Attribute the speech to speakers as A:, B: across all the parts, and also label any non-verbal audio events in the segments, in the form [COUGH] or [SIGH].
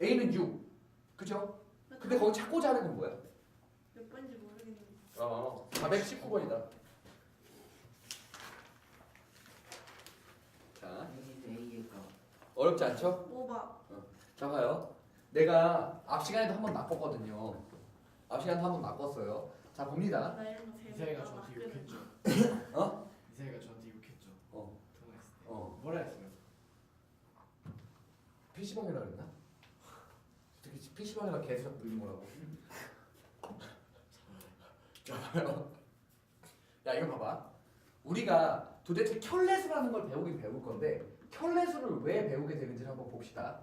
A: A는 6. 그죠? 근데 거기 찾고자 하는 건 뭐야?
B: 몇 번인지 모르겠는데.
A: 어, 419번이다. 자? 어렵지 않죠?
B: 오바.
A: 자, 봐요. 내가 앞 시간에도 한번 바꿨거든요. 앞 시간에도 한번 바꿨어요. 자, 봅니다.
B: 나 이런 거
C: 이사이가
B: 재밌다.
C: 저한테 욕했죠. [LAUGHS]
A: 어?
C: 이사이가 저한테 욕했죠.
A: 어,
C: 통화했을 때.
A: 어.
C: 뭐라 했어요?
A: PC방이라 그랬나? PC방이라 계속 늘린 거라고. 자, 봐요. 야, 이거 봐봐. 우리가 도대체 켤레수라는 걸 배우긴 배울 건데 켤레수를 왜 배우게 되는지를 한번 봅시다.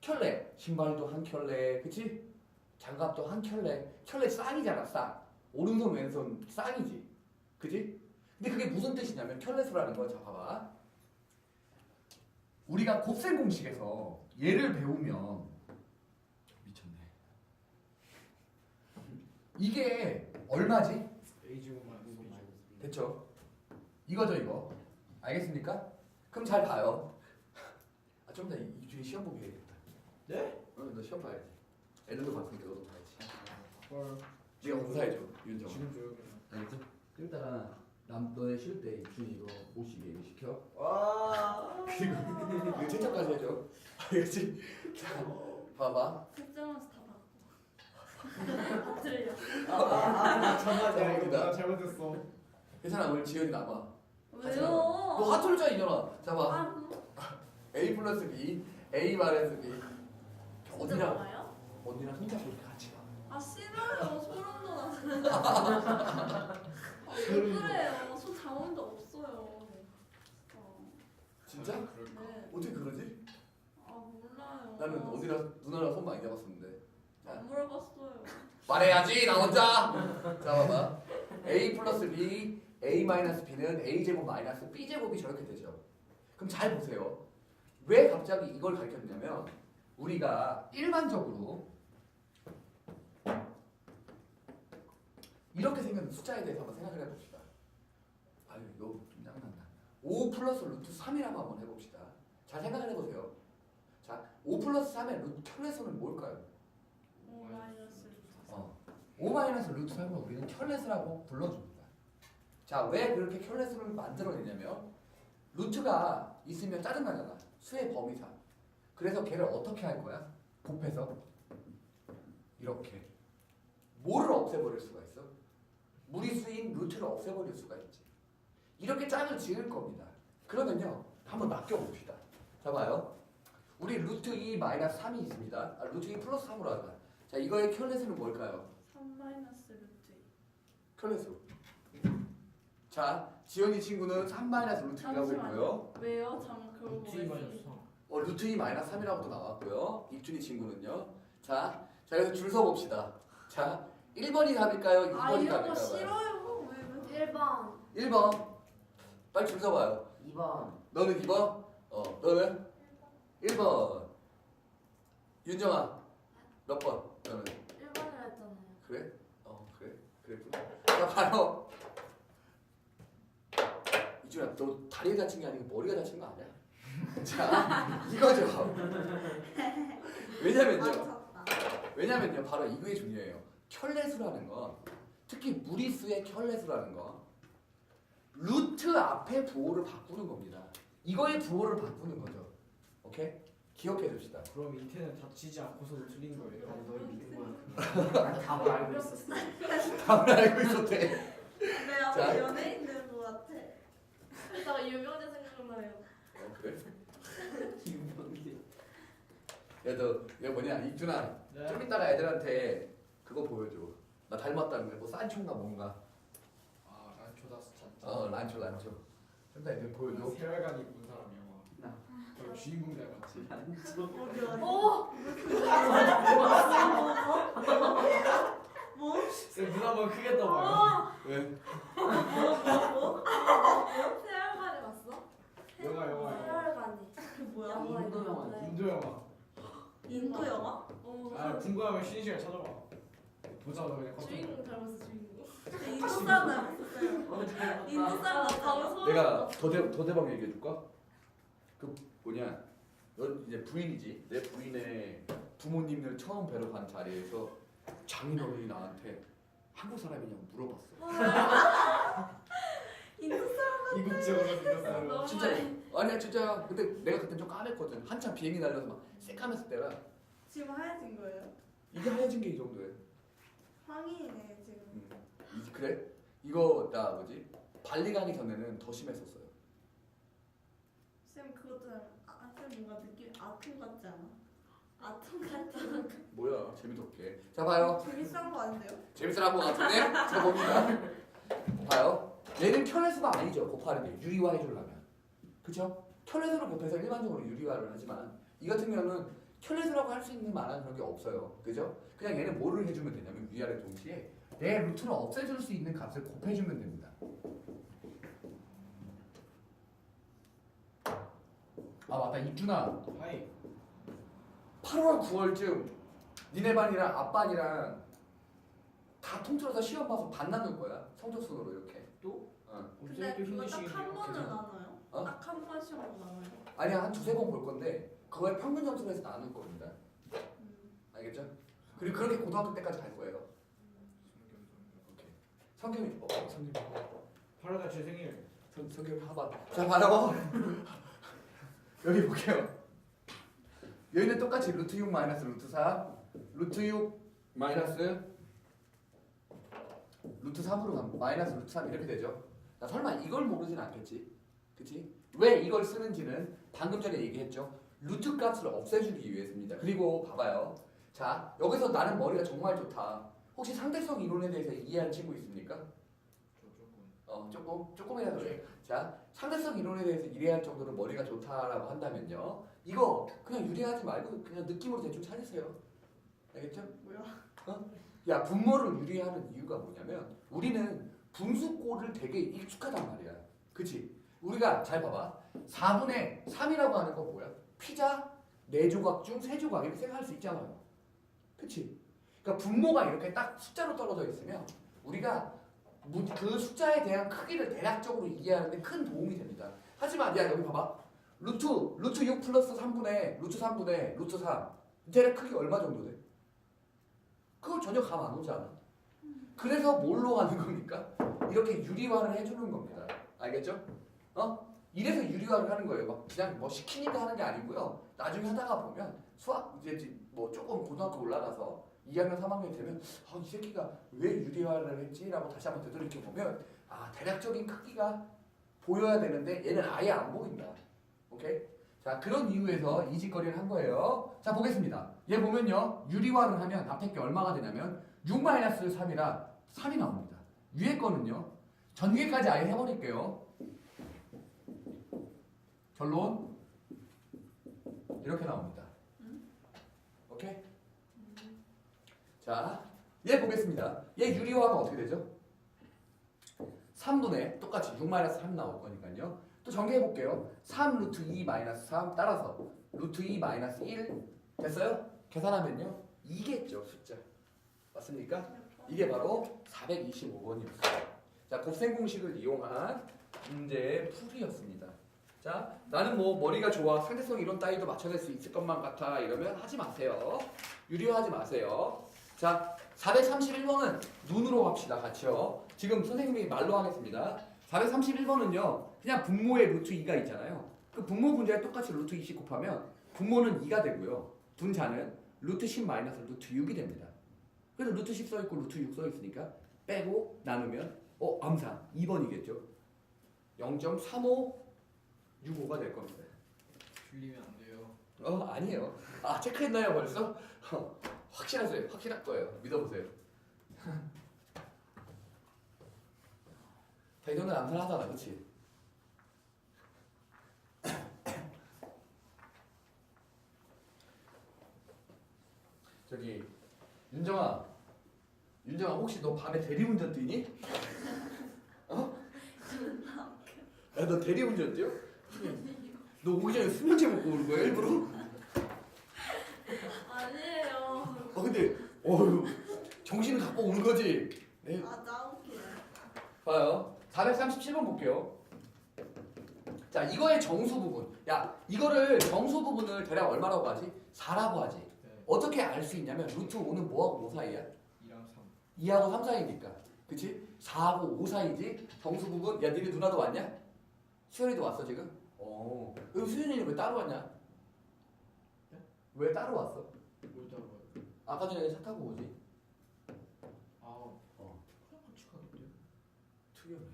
A: 켤레, 신발도 한 켤레, 그치? 장갑도 한 켤레. 켤레 쌍이잖아, 쌍. 오른손 왼손 쌍이지, 그치? 근데 그게 무슨 뜻이냐면 켤레수라는 거, 자 봐봐. 우리가 곱셈 공식에서 얘를 배우면 미쳤네. 이게 얼마지? 됐죠? 이거죠 이거. 알겠습니까? 그럼 잘 봐요. 아, 좀 이따 이- 이주에 시험 보게 해야겠다.
C: 네?
A: 어, 너 시험 봐야지. 애들도 봤으니까 너도 봐야지.
C: 헐.
A: 네가 운사해줘, 윤정.
C: 지금 그냥.
A: 알겠지? 좀 이따가 남 너네 쉴때 이준이 이거 모시게 얘기 시켜.
D: 와.
A: 그리고 이거 채점까지 해줘. 알겠지? 자, 봐봐.
B: 특정하면서 다. 들려.
C: 아,
A: 봅니다.
C: 내가 잘못했어.
A: 괜찮아, 오늘 지연이 남아.
B: 왜요?
A: 너 하트로자 이년아. 자 봐.
B: 아,
A: A 플러스 B, A 마이너스 B.
B: 진짜
A: 언니랑
B: 나와요?
A: 언니랑 혼자 그렇게 같이 가.
B: 아 싫어요. 소름 돋아. 왜 그래요? 저적 없어요. 어,
A: 진짜?
B: 네.
A: 어떻게 그러지?
B: 아 몰라요.
A: 나는 언니랑 누나랑 손 많이 잡았었는데.
B: 안 물어봤어요.
A: 말해야지 나 혼자. 자 봐봐. A 플러스 B, A 마이너스 B는 A 제곱 마이너스 B 제곱이 저렇게 되죠. 그럼 잘 보세요. 왜 갑자기 이걸 가르쳤냐면 우리가 일반적으로 이렇게 생긴 숫자에 대해서 한번 생각을 해봅시다. 아유 이거 좀 짜증난다. 5 플러스 루트 3이라고 한번 해봅시다. 잘 생각을 해보세요. 자, 5 플러스 3의 루트 켤레수는 뭘까요?
B: 오 마이너스 루트.
A: 어. 5 마이너스 루트 3을 우리는 켤레스라고 불러줍니다. 자, 왜 그렇게 켤레스를 만들어내냐면 루트가 있으면 짜증나잖아. 수의 범위사. 그래서 걔를 어떻게 할 거야? 곱해서 이렇게 뭐를 없애버릴 수가 있어? 무리수인 루트를 없애버릴 수가 있지. 이렇게 짝을 지을 겁니다. 그러면요, 한번 맡겨봅시다. 자, 봐요. 우리 루트 2 마이너스 3이 있습니다. 아, 루트 2 플러스 3으로 하자. 자, 이거의 켤레수는 뭘까요?
B: 3 마이너스 루트.
A: 켤레수. 자, 지연이 친구는 3 마이너스 루트 2라고
B: 잠시만요.
A: 했고요.
B: 왜요? 장 그거
C: 루트 2 마이너스 3.
A: 어, 루트 2 마이너스 3이라고도 나왔고요. 입준이 친구는요. 자, 자, 그래서 줄 서 봅시다. 자, 1번이 답일까요? 2번이
B: 아 이런 거
A: 답일까요?
B: 싫어요. 왜 왜? 1번.
A: 1번. 빨리 줄 서봐요.
D: 2번.
A: 너는 2번? 어, 너는? 1번. 윤정아, 몇 번? 너는?
B: 1번이라 했잖아요.
A: 그래? 어, 그래? 자, 봐요. 이준아, 너 다리가 다친 게 아니고 머리가 다친 거 아니야? [LAUGHS] 자, 이거죠. 왜냐면요. 왜냐면요. 바로 이게 중요해요. 켤레수라는 건 특히 무리수의 켤레수라는 건 루트 앞에 부호를 바꾸는 겁니다. 이거의 부호를 바꾸는 거죠. 오케이? 기억해 둡시다.
C: 그럼 인테는 다치지 않고서도 틀린 거예요.
D: 아니 널 믿은 거야. 난 답을 알고 있었어. [LAUGHS]
A: 답을 알고 있었대.
B: 내
A: 자.
B: 앞에 연예인 되는 것 같아. 이따가 유명자 생각나요.
A: 어, 그래? [LAUGHS]
D: 유명해.
A: 야, 너, 이거 뭐냐? 이준아,
C: 네.
A: 좀 이따가 애들한테 그거 보여줘. 나 닮았다는 거, 뭐 산초인가 뭔가.
C: 아 란초다스 찾.
A: 어, 란초, 란초. 좀 이따 애들 보여줘.
C: 세월간이 본 사람이야.
D: 나.
C: 저 주인공 닮았지.
B: 오. 뭐?
C: 쌤눈 한번 크게 떠봐요.
A: 왜?
B: 세월간이 봤어?
C: 영화 영화 영화.
B: 세월간이. 그 뭐야?
D: 인도 영화.
C: 인도 영화.
B: 인도 영화? 어.
C: 아 궁금하면 쉬는 시간 찾아봐. 보자마자 그냥 컷.
B: 주인공 닮았어 주인공. 인도 사람 닮았어요.
D: 어, 잘
B: 인도. 사람 닮았어.
A: 내가. 더, 대, 더 대박 얘기해 줄까? 그 뭐냐? 너 이제 부인이지. 내 부인의 부모님들 처음 뵈러 간 자리에서 장인어른이 나한테 한국 사람이냐고 물어봤어.
C: 이국적으로 생겼어요.
B: 너무
A: 진짜 아니야 진짜 근데 내가 그때 좀 까맸거든. 한참 비행기 날려서 막 새까맸을 때라
B: 지금 하얘진 거예요?
A: 이게 하얘진 게 이 정도예요.
B: 황이네 지금.
A: 음. 이- 그래? 이거 나 뭐지? 발리 가기 전에는 더 심했었어요.
B: 쌤 그것도 아, 쌤 뭔가 느낌 아톰 같지 않아? 아톰 같잖아. [LAUGHS]
A: 뭐야 재미없게. 자 봐요.
B: 재밌어 거 아닌데요?
A: 재밌으란 것 같은데? 자 봅니다. 봐요. 얘는 켤레수가 아니죠. 곱하는 게 유리화 해주려면. 그죠? 켤레수를 곱해서 일반적으로 유리화를 하지만 이 같은 경우는 켤레수라고 할 수 있는 만한 그런 게 없어요. 그죠? 그냥 얘는 뭐를 해주면 되냐면 위아래 동시에 내 루트를 없애줄 수 있는 값을 곱해주면 됩니다. 아 맞다 이준아
C: 하이.
A: 8월 9월쯤 니네 반이랑 앞반이랑 다 통틀어서 시험 봐서 반 나눌 거야 성적순으로 이렇게
C: 또?
A: 어.
C: 우리
B: 근데 그거. 딱 한 번은
A: 괜찮아.
B: 나눠요?
A: 어?
B: 딱 한 번 시험으로 나눠요?
A: 아니야 한 두세 번 볼 건데 그거의 평균 점수로 해서 나눌 겁니다
B: 음.
A: 알겠죠? 그리고 그렇게 고등학교 때까지 갈 거예요 오케이 성경이 어 성경이
C: 8월달 제 생일.
A: 성, 성경이 하반 자 봐요 여기 볼게요. 여기는 똑같이 루트 6 마이너스 루트 4 루트 6 마이너스 루트 3으로 가면 마이너스 루트 3 이렇게 되죠. 나 설마 이걸 모르진 않겠지? 그치? 왜 이걸 쓰는지는 방금 전에 얘기했죠. 루트 값을 없애주기 위해서입니다. 그리고 봐봐요. 자 여기서 나는 머리가 정말 좋다. 혹시 상대성 이론에 대해서 이해한 친구 있습니까? 어 조금 조금이라도 그래. 자 상대성 이론에 대해서 이해할 정도로 머리가 좋다라고 한다면요 이거 그냥 유리하지 말고 그냥 느낌으로 대충 찾으세요 알겠죠?
B: 뭐야?
A: 야 분모를 유리하는 이유가 뭐냐면 우리는 분수꼴을 되게 익숙하단 말이야 그치? 우리가 잘 봐봐 4분의 3이라고 하는 건 뭐야? 피자 4조각 중 3조각 이렇게 생각할 수 있잖아요 그치? 그러니까 분모가 이렇게 딱 숫자로 떨어져 있으면 우리가 무- 그 숫자에 대한 크기를 대략적으로 이해하는데 큰 도움이 됩니다 하지만 야 여기 봐봐 루트 루트 6 플러스 3분의 루트 3분의 루트 3 대략 크기 얼마 정도 돼? 그걸 전혀 감 안 오지 않아. 그래서 뭘로 하는 겁니까? 이렇게 유리화를 해주는 겁니다. 알겠죠? 어? 이래서 유리화를 하는 거예요. 막 그냥 뭐 시키니까 하는 게 아니고요. 나중에 하다가 보면 수학 이제 뭐 조금 고등학교 올라가서 2학년 3학년이 되면 아, 이 새끼가 왜 유리화를 했지라고 다시 한번 되돌이켜 보면 아 대략적인 크기가 보여야 되는데 얘는 아예 안 보인다. 오케이? 자 그런 이유에서 이 짓거리를 한 거예요. 자 보겠습니다. 얘 보면요 유리화를 하면 앞에 게 얼마가 되냐면 6-3이라 3이 나옵니다. 위에 거는요 전개까지 아예 해버릴게요. 결론 이렇게 나옵니다. 오케이? 자, 얘 보겠습니다. 얘 유리화가 어떻게 되죠? 3분의 똑같이 6-3 나올 거니까요. 또 정리해 볼게요. 3 루트 2 마이너스 3 따라서 루트 2 마이너스 1 됐어요? 계산하면요 2겠죠 숫자 맞습니까? 이게 바로 425번이었어요. 자 곱셈 공식을 이용한 문제의 풀이였습니다. 자 나는 뭐 머리가 좋아 상대성 이론 따위도 맞춰낼 수 있을 것만 같아 이러면 하지 마세요. 유리화하지 마세요. 자 431번은 눈으로 합시다 같이요. 지금 선생님이 말로 하겠습니다. 431번은요 그냥 분모의 루트 2가 있잖아요. 그 분모 분자에 똑같이 루트 20 곱하면 분모는 2가 되고요. 분자는 루트 10 마이너스 루트 6이 됩니다. 그래서 루트 10 써있고 루트 6 써있으니까 빼고 나누면 어 암산 2번이겠죠. 0.3565가 될 겁니다.
C: 틀리면 안 돼요.
A: 어 아니에요. 아 체크했나요 벌써? 어, 확실하세요. 확실할 거예요. 믿어보세요. 대전은 암산하잖아, 그렇지? 저기 윤정아, 윤정아 혹시 너 밤에 대리운전 뛰니? [LAUGHS] 어? 야, 너 대리운전 뛰어? 너 오기 전에 수면제 먹고 오는 거야 일부러?
B: 아니에요.
A: 어 근데 어휴 정신을 갖고 오는 거지. 네,
B: 아 짜웃기네.
A: 봐요. 437번 볼게요. 자 이거의 정수 부분. 야 이거를 정수 부분을 대략 얼마라고 하지? 4라고 하지.
C: 네.
A: 어떻게 알 수 있냐면 루트 5는 뭐하고 뭐 사이야?
C: 2랑 3
A: 2하고 3 사이니까. 그치? 4하고 5 사이지? 정수 부분? 야, 니네 누나도 왔냐? 수현이도 왔어, 지금? 어. 그럼 수현이는 왜 따로 왔냐? 왜 따로 왔어?
C: 뭘 따로 가요?
A: 아까 전에 차 타고 오지?
C: 아
A: 어.
C: 그냥 같이 가던데요?
A: 특이하네.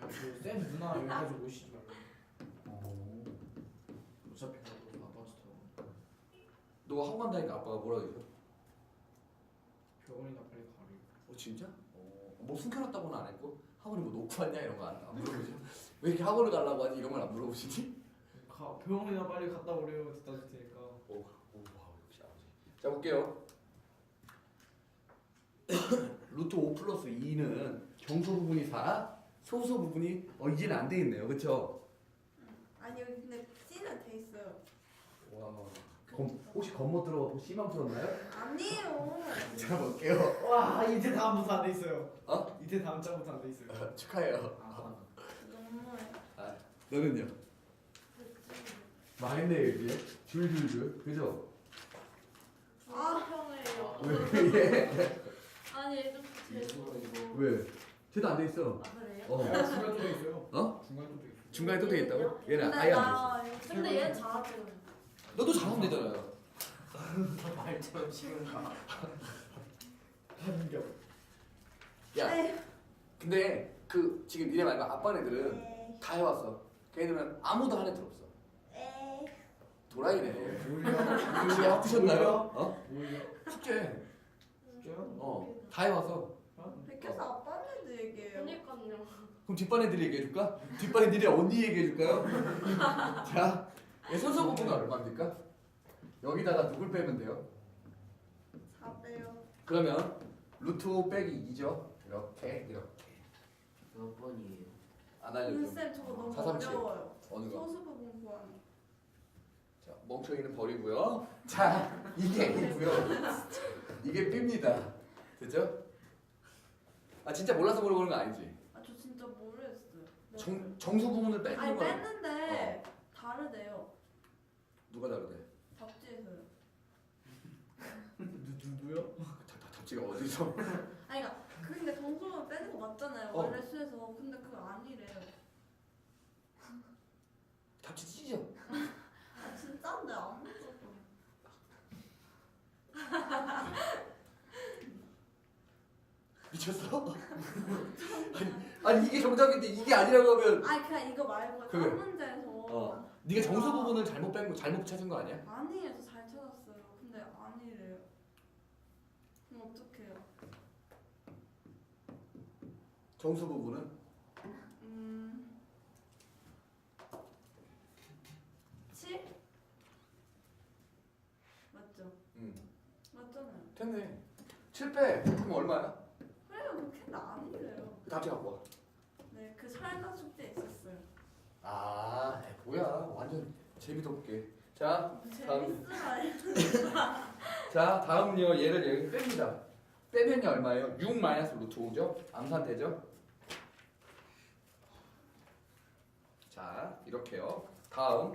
C: 아니 그쌤 누나 여기까지 오시지 말고
A: 어.
C: 어차피 나도 아파트 타고
A: 너가 학원 간다니까 아빠가 뭐라 그랬어?
C: 병원이나 빨리 가래
A: 어, 진짜? 어. 뭐 숨겨놨다고는 안 했고 학원에 뭐 놓고 왔냐 이런 거 안 물어보지? 왜 이렇게 학원을 가려고 하지 이런 걸 안 물어보시지?
C: 가 병원이나 빨리 갔다 오래요 듣다 줄 테니까
A: 오, 오, 와, 역시 아버지. 자 볼게요. 루트 5 플러스 2는 정수 부분이 4, 소수 부분이 어 이제는 안돼 있네요, 그렇죠?
B: 아니 여기 근데 C는 돼 있어요.
A: 와, 검, 혹시 겉못 들어가고 씨만 풀었나요?
B: 아니에요.
A: 자 볼게요.
C: 와 이제 다음부터 안 돼 있어요
A: 어?
C: 이제 다음 장부터 안 돼 있어요 [LAUGHS]
A: 축하해요.
D: 아,
B: 너무해.
A: 너는요? 망했네요 이제. 줄줄줄, 그죠?
B: 아,
E: 평이에요.
A: 왜?
E: 아니 좀
D: 이거 이거
A: 왜? 쟤도 안 돼 있어.
E: 아 그래요?
A: 어.
C: 중간에 또돼 있어요
A: 어?
C: 중간에 또돼 있어요
A: 중간에 또돼 있다고? 얘는
B: 근데
A: 아예 안돼 있어.
B: 나
E: 근데 얘 잘하죠.
A: 너도 잘하면 되잖아요.
D: 말처럼 싫은가?
C: 반격
A: 야,
B: 에이,
A: 근데 그 지금 니네 말고 아빠 애들은
B: 에이,
A: 다 해왔어. 걔네들은 아무도 한 애들 없어.
B: 에이.
A: 도라이네.
C: 뭐야
A: 혹시 아프셨나요? 어?
C: 뭐야
A: 숙제.
C: 진짜요?
A: 어. 다 해와서.
B: 백교사 아빠한테도 얘기해요.
E: 그러니까요.
A: 그럼 뒷반 애들이 얘기해줄까? 뒷반 애들이 언니 얘기해줄까요? [LAUGHS] 자, 얘 선서 부분은 얼마입니까? 여기다가 누굴 빼면 돼요?
B: 4배요.
A: 그러면 루트 5 빼기 2죠. 이렇게 이렇게.
D: 몇 번이에요?
A: 안 알려줘.
B: 쌤 저거 너무
A: 사삼칠.
B: 어려워요.
A: 어느 거?
B: 소수 부분 구하기.
A: 자, 멍청이는 버리고요. 자, 이게 A고요. [LAUGHS] 이게 B입니다. 됐죠? 아 진짜 몰라서 물어보는 거 아니지?
B: 아 저 진짜 모르겠어요.
A: 정, 정수 부분을 빼는
B: 아니
A: 거야.
B: 뺐는데 다르대요.
A: 누가 다르대?
B: 잡지에서요.
C: 누, 누구요?
A: 다, 다 답지가 어디서?
B: 아니 그러니까 근데 정수는 빼는 거 맞잖아요.
A: 어.
B: 원래 수에서. 근데 그거 아니래요.
A: 답지 찢어.
B: 아 진짜인데 안.
A: 미쳤어? 아니, 아니 이게 정답인데 이게 아니라고 하면
B: 아니 그냥 이거 말고
A: 그래.
B: 한 문제에서
A: 어. 네가 정수 부분을 잘못 뺀 거 잘못 찾은 거 아니야?
B: 아니에요. 저 잘 찾았어요. 근데 아니래요. 그럼 어떡해요?
A: 정수 부분은
B: 음. 7? 맞죠?
A: 음.
B: 맞잖아요.
A: 됐네. 7 빼. 그럼 얼마야?
B: 그래요. 그렇게 아니래요.
A: 그 답지 갖고 와.
B: 네, 그 설마 숙제 있었어요.
A: 아, 에이, 뭐야? 완전 재미도 없게. 자, 다음.
B: 재밌으라
A: 자 다음요 얘를 여기 뺍니다. 빼면요 얼마예요? 6 마이너스 루트 5죠? 암산되죠? 자 이렇게요. 다음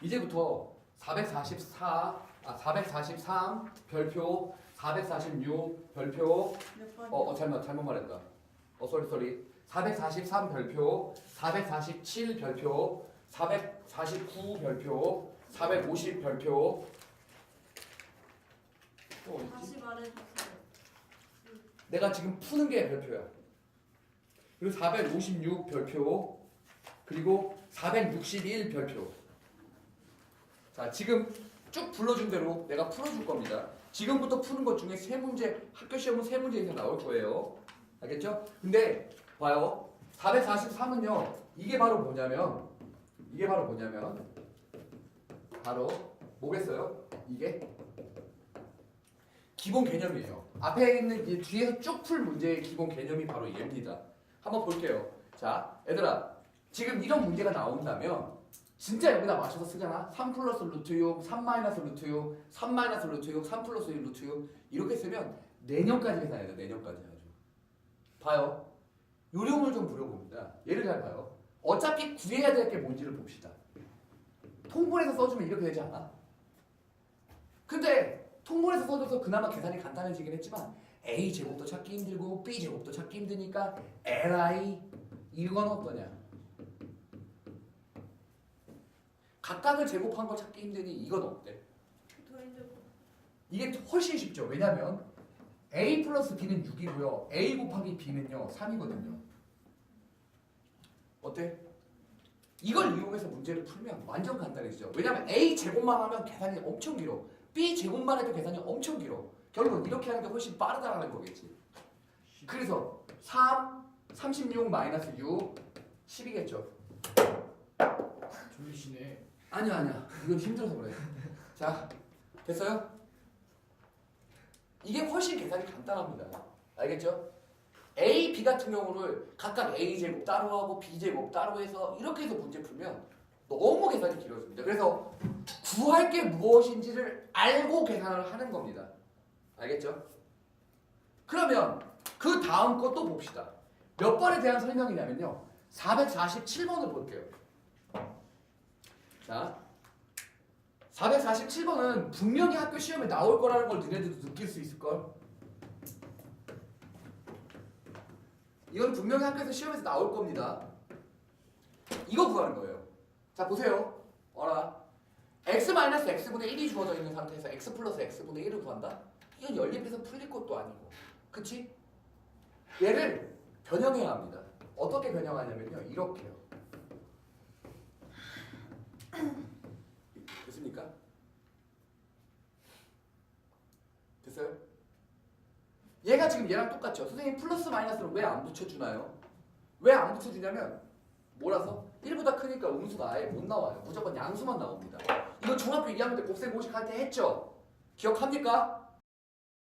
A: 이제부터 444, 아 443 별표, 446 별표,
B: 몇 번?
A: 어, 어 잘못 잘못 말했다. 어 쏘리 쏘리. 443 별표, 447 별표, 449 별표, 450 별표. 또 어디 있지?
B: 다시 말해주세요.
A: 내가 지금 푸는 게 별표야. 그리고 456 별표, 그리고 461 별표. 자, 지금 쭉 불러준 대로 내가 풀어줄 겁니다. 지금부터 푸는 것 중에 세 문제, 학교 시험은 세 문제 이상 나올 거예요. 알겠죠? 근데 봐요. 443은요. 이게 바로 뭐냐면 이게 바로 뭐냐면 바로 뭐겠어요? 이게 기본 개념이에요. 앞에 있는 이 뒤에서 쭉 풀 문제의 기본 개념이 바로 얘입니다. 한번 볼게요. 자, 얘들아, 지금 이런 문제가 나온다면 진짜 여기다 맞춰서 쓰잖아. 3 플러스 루트 6, 3 마이너스 루트 6, 3 마이너스 루트 6, 3 플러스 1 루트 6 이렇게 쓰면 내년까지 계산해야 돼. 내년까지 아주. 봐요. 요령을 좀 부려봅니다. 예를 잘 봐요. 어차피 구해야 될 게 뭔지를 봅시다. 통분해서 써주면 이렇게 되지 않아? 근데 통분해서 써줘서 그나마 계산이 간단해지긴 했지만 A 제곱도 찾기 힘들고 B 제곱도 찾기 힘드니까 LI 이건 어떠냐? 각각을 제곱한 거 찾기 힘드니 이건 어때? 이게 훨씬 쉽죠. 왜냐면 A 플러스 B는 6이고요. A 곱하기 B는요 3이거든요. 어때? 이걸 이용해서 문제를 풀면 완전 간단해지죠. 왜냐면 A 제곱만 하면 계산이 엄청 길어. B 제곱만 해도 계산이 엄청 길어. 결국은 이렇게 하는 게 훨씬 빠르다라는 거겠지. 그래서 3, 36 마이너스 6, 10이겠죠.
C: 졸리시네.
A: 아니야 아니야. 이건 힘들어서 그래. 자 됐어요? 이게 훨씬 계산이 간단합니다. 알겠죠? A, B 같은 경우를 각각 A 제곱 따로 하고 B 제곱 따로 해서 이렇게 해서 문제 풀면 너무 계산이 길어집니다. 그래서 구할 게 무엇인지를 알고 계산을 하는 겁니다. 알겠죠? 그러면 그 다음 것도 봅시다. 몇 번에 대한 설명이냐면요. 447번을 볼게요. 자, 447번은 분명히 학교 시험에 나올 거라는 걸 너네들도 느낄 수 있을 걸. 이건 분명히 학교에서 시험에서 나올 겁니다. 이거 구하는 거예요. 자 보세요. 어라. x 마이너스 x분의 1이 주어져 있는 상태에서 x 플러스 x분의 1을 구한다? 이건 연립해서 풀릴 것도 아니고. 그치? 얘를 변형해야 합니다. 어떻게 변형하냐면요. 이렇게요. 됐습니까? 됐어요? 얘가 지금 얘랑 똑같죠? 선생님 플러스 마이너스를 왜 안 붙여주나요? 왜 안 붙여주냐면 몰라서 1보다 크니까 음수가 아예 못 나와요. 무조건 양수만 나옵니다. 이거 중학교 2학년 때 곱셈 공식 할 때 했죠? 기억합니까?